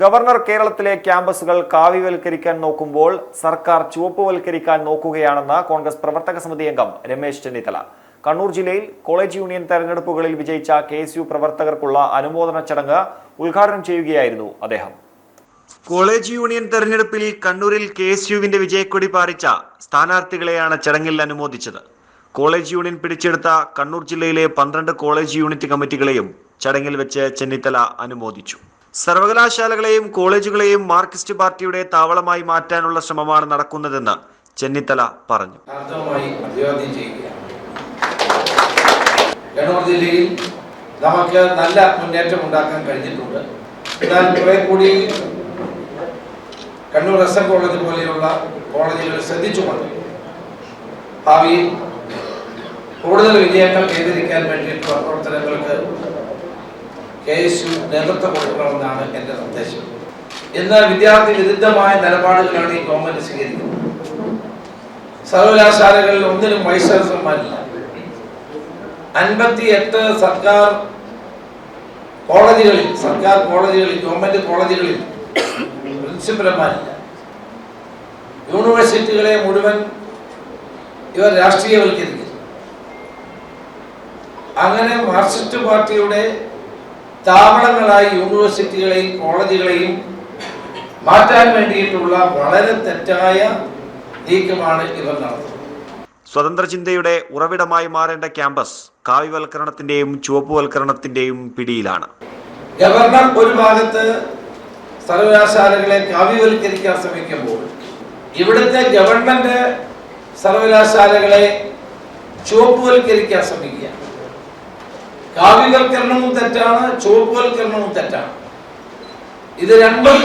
Governor കേരളത്തിലെ ക്യാമ്പസുകൾ കാവ്യവൽക്കരിക്കാൻ നോക്കുമ്പോൾ സർക്കാർ ചുവപ്പുവൽക്കരിക്കാൻ നോക്കുകയാണെന്ന് കോൺഗ്രസ് പ്രവർത്തക സമിതി അംഗം രമേശ് ചെന്നിത്തല. കണ്ണൂർ ജില്ലയിൽ കോളേജ് യൂണിയൻ തെരഞ്ഞെടുപ്പുകളിൽ വിജയിച്ച കെ എസ് യു പ്രവർത്തകർക്കുള്ള അനുമോദന ചടങ്ങ് ഉദ്ഘാടനം ചെയ്യുകയായിരുന്നു അദ്ദേഹം. കോളേജ് യൂണിയൻ തെരഞ്ഞെടുപ്പിൽ കണ്ണൂരിൽ കെ എസ് യുവിന്റെ വിജയക്കൊടി പാറിച്ച സ്ഥാനാർത്ഥികളെയാണ് ചടങ്ങിൽ അനുമോദിച്ചത്. കോളേജ് യൂണിയൻ പിടിച്ചെടുത്ത കണ്ണൂർ ജില്ലയിലെ പന്ത്രണ്ട് കോളേജ് യൂണിറ്റ് കമ്മിറ്റികളെയും ചടങ്ങിൽ വെച്ച് ചെന്നിത്തല അനുമോദിച്ചു. സർവകലാശാലകളെയും കോളേജുകളെയും മാർക്സിസ്റ്റ് പാർട്ടിയുടെ താവളമായി മാറ്റാനുള്ള ശ്രമമാണ് നടക്കുന്നതെന്ന് ചെന്നിത്തല പറഞ്ഞു. കണ്ണൂർ ജില്ലയിൽ നമുക്ക് നല്ല മുന്നേറ്റം ഉണ്ടാക്കാൻ കഴിഞ്ഞിട്ടുണ്ട്. എന്നാൽ കുറെ കൂടി കണ്ണൂർ എസ് എൻ കോളേജ് പോലെയുള്ള കോളേജുകൾ ശ്രദ്ധിച്ചുകൊണ്ട് ഭാവിയിൽ കൂടുതൽ വിജയങ്ങൾ കൈവരിക്കാൻ വേണ്ടിയിട്ടുള്ള പ്രവർത്തനങ്ങൾക്ക് കെ എസ് നേതൃത്വം കൊടുക്കണമെന്നാണ് എന്റെ നിർദ്ദേശം. ഇന്ന് വിദ്യാർത്ഥി വിരുദ്ധമായ നിലപാടുകളാണ് ഈ ഗവൺമെന്റ് സ്വീകരിക്കുന്നത്. സർവകലാശാലകളിൽ ഒന്നിനും വൈസ് ചാൻസലർമാരില്ല. അൻപത്തി എട്ട് സർക്കാർ കോളേജുകളിൽ സർക്കാർ കോളേജുകളിൽ ഗവൺമെന്റ് കോളേജുകളിൽ പ്രിൻസിപ്പൽമാരില്ല. യൂണിവേഴ്സിറ്റികളെ മുഴുവൻ ഇവർ രാഷ്ട്രീയവൽക്കരിക്കുന്നു. അങ്ങനെ മാർക്സിസ്റ്റ് പാർട്ടിയുടെ താവളങ്ങളായി യൂണിവേഴ്സിറ്റികളെയും കോളേജുകളെയും മാറ്റാൻ വേണ്ടിയിട്ടുള്ള വളരെ തെറ്റായ നീക്കമാണ് ഇവർ നടത്തുന്നത്. സ്വതന്ത്ര ചിന്തയുടെ ഉറവിടമായി മാറേണ്ട ക്യാമ്പസ് കാവ്യവൽക്കരണത്തിന്റെയും ചുവപ്പുവൽക്കരണത്തിന്റെയും പിടിയിലാണ്. ഗവർണർ ഒരു ഭാഗത്ത് സർവകലാശാലകളെ കാവ്യവൽക്കരിക്കാൻ ശ്രമിക്കുമ്പോൾ ഇവിടുത്തെ ഗവൺമെന്റ് സർവകലാശാലകളെ ചുവപ്പുവൽക്കരിക്കാൻ ശ്രമിക്കുക കാവ്യവൽക്കരണവും തെറ്റാണ് ചുവപ്പുവൽക്കരണവും തെറ്റാണ്. ഇത് രണ്ടും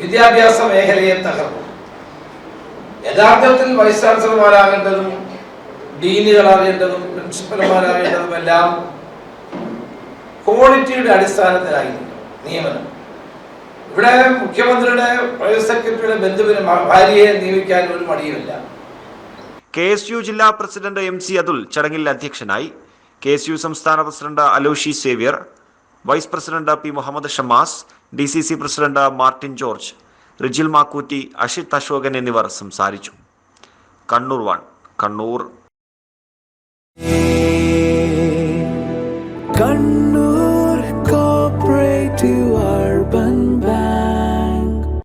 വിദ്യാഭ്യാസ മേഖലയെ തകർക്കും. യഥാർത്ഥത്തിൽ വൈസ് ചാൻസലർമാരാകേണ്ടതും ഡീനുകളാകേണ്ടതും പ്രിൻസിപ്പൽമാരാകേണ്ടതും എല്ലാം ക്വാളിറ്റിയുടെ അടിസ്ഥാനത്തിലായിരുന്നു നിയമനം. ഇവിടെ മുഖ്യമന്ത്രിയുടെ പ്രൈവറ്റ് സെക്രട്ടറിയുടെ ബന്ധുവിന് ഭാര്യയെ നിയമിക്കാൻ ഒരു മടിയുമില്ല. കെ എസ് യു ജില്ലാ പ്രസിഡന്റ് എം സി അതുൽ ചടങ്ങിൽ അധ്യക്ഷനായി കെ എസ് യു സംസ്ഥാന president Aloshy Xavier vice president P Muhammad Shamas D C C president Martin George Rijil Makkutty Ashith Asokan എന്നിവർ സംസാരിച്ചു. കണ്ണൂർ വൺ കണ്ണൂർ. കണ്ണൂർ